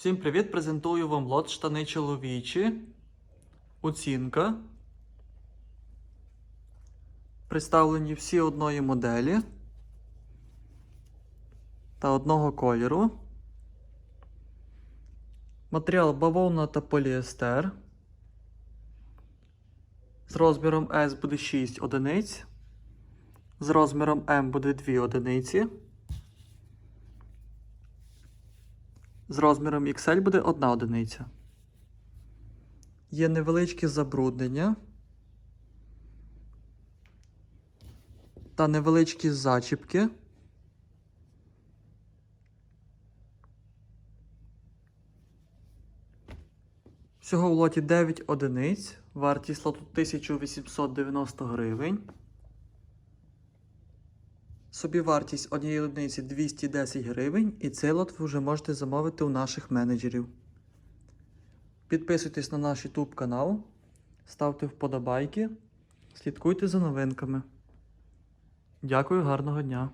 Всім привіт! Презентую вам лот штани чоловічі. Оцінка. Представлені всі одної моделі та одного кольору. Матеріал бавовна та поліестер. З розміром S буде 6 одиниць. З розміром М буде 2 одиниці. З розміром XL буде одна одиниця. Є невеличкі забруднення та невеличкі зачіпки. Всього в лоті 9 одиниць. Вартість лоту 1890 гривень. Собівартість однієї одиниці 210 гривень, і цей лот ви вже можете замовити у наших менеджерів. Підписуйтесь на наш YouTube канал, ставте вподобайки, слідкуйте за новинками. Дякую, гарного дня!